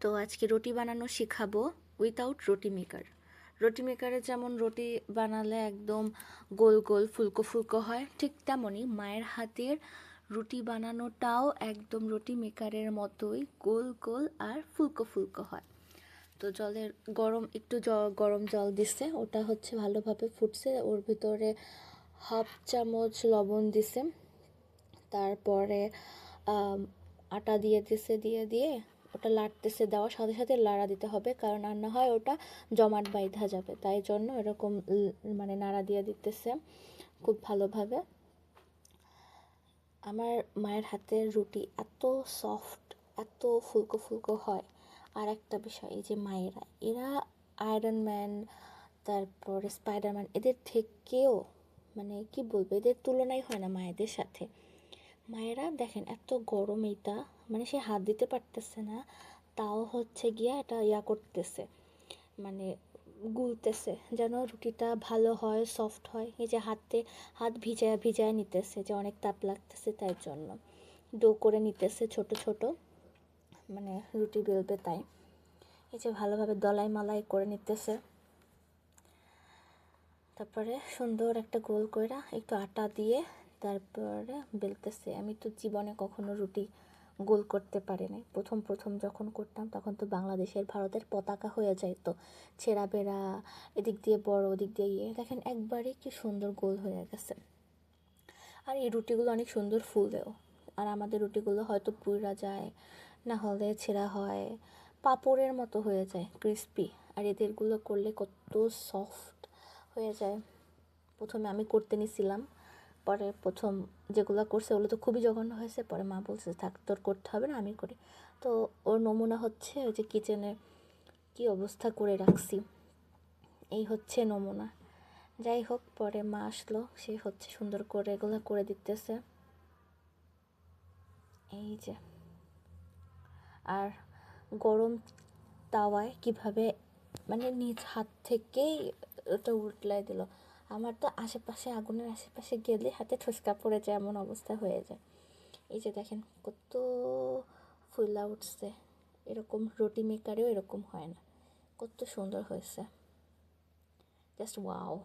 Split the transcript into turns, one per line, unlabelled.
তো আজকে রুটি বানানো শেখাবো উইথাউট রুটি মেকার রুটি মেকারে যেমন রুটি বানালে একদম গোল গোল ফুলকো ফুলকো হয়, ঠিক তেমনই মায়ের হাতের রুটি বানানোটাও একদম রুটি মেকারের মতোই গোল গোল আর ফুলকো ফুলকো হয়। তো জলের গরম, একটু গরম জল দিছে, ওটা হচ্ছে ভালোভাবে ফুটছে, ওর ভিতরে হাফ চামচ লবণ দিছে, তারপরে আটা দিয়ে দিছে, দিয়ে দিয়ে ওটা লাড়তেছে দেওয়ার সাথে সাথে লাড়া দিতে হবে, কারণ আর না হয় ওটা জমাট বাইধা যাবে। তাই জন্য এরকম মানে নাড়া দিয়ে দিতেছে খুব ভালোভাবে। আমার মায়ের হাতের রুটি এত সফট এত ফুলকো ফুলকো হয়। আর একটা বিষয়, এই যে মায়েরা, এরা আয়রন ম্যান তারপরে স্পাইডারম্যান এদের থেকেও মানে কি বলব, এদের তুলনাই হয় না মায়েদের সাথে। মায়েরা দেখেন, এত গরম এইটা মানে সে হাত দিতে পারতেছে না, তাও হচ্ছে গিয়া এটা ইয়া করতেছে মানে গুলতেছে, যেন রুটিটা ভালো হয় সফট হয়, এই যে হাতে হাত ভিজায় ভিজায় নিতেছে, যে অনেক তাপ লাগতেছে তাই জন্য। ডো করে নিতেছে ছোট ছোট মানে রুটি বেলবে তাই। এই যে ভালোভাবে দলাই মালাই করে নিতেছে। তারপরে সুন্দর একটা গোল কইরা একটু আটা দিয়ে তারপরে বেলতেছে, আমি তো জীবনে কখনো রুটি গোল করতে পারি নাই প্রথম প্রথম যখন করতাম তখন তো বাংলাদেশের ভারতের পতাকা হয়ে যাইত ছেঁড়া বেড়া, এদিক দিয়ে বড়, ওদিক দিয়ে ইয়ে। দেখেন একবারে কি সুন্দর গোল হয়ে গেছে। আর এই রুটিগুলো অনেক সুন্দর ফুলেও। আর আমাদের রুটিগুলো হয়তো পুইরা যায়, না হলে ছেঁড়া হয়, পাপড়ের মতো হয়ে যায়, ক্রিস্পি। আর এদেরগুলো করলে কত সফট হয়ে যায়। প্রথমে আমি করতে নিছিলাম। পরে প্রথম যেগুলো করছে ওগুলো তো খুবই জঘন্য হয়েছে, পরে মা বলছে, থাক, তোর করতে হবে না আমি করি। তো ওর নমুনা হচ্ছে ওই যে কিচেনে কি অবস্থা করে রাখছি। এই হচ্ছে নমুনা। যাই হোক, পরে মা আসলো, সে হচ্ছে সুন্দর করে এগুলো করে দিতেছে। এই যে। আর গরম তাওয়ায় কীভাবে মানে নিজ হাত থেকেই ওটা উল্টায় দিল। আমার তো আশেপাশে, আগুনের আশেপাশে গেলে হাতে ঠোসকা পড়ে যায়, এমন অবস্থা হয়ে যায়। এই যে দেখেন, কত ফুলা উঠছে। এরকম রুটি মেকারেও এরকম হয় না। কত সুন্দর হয়েছে। Just wow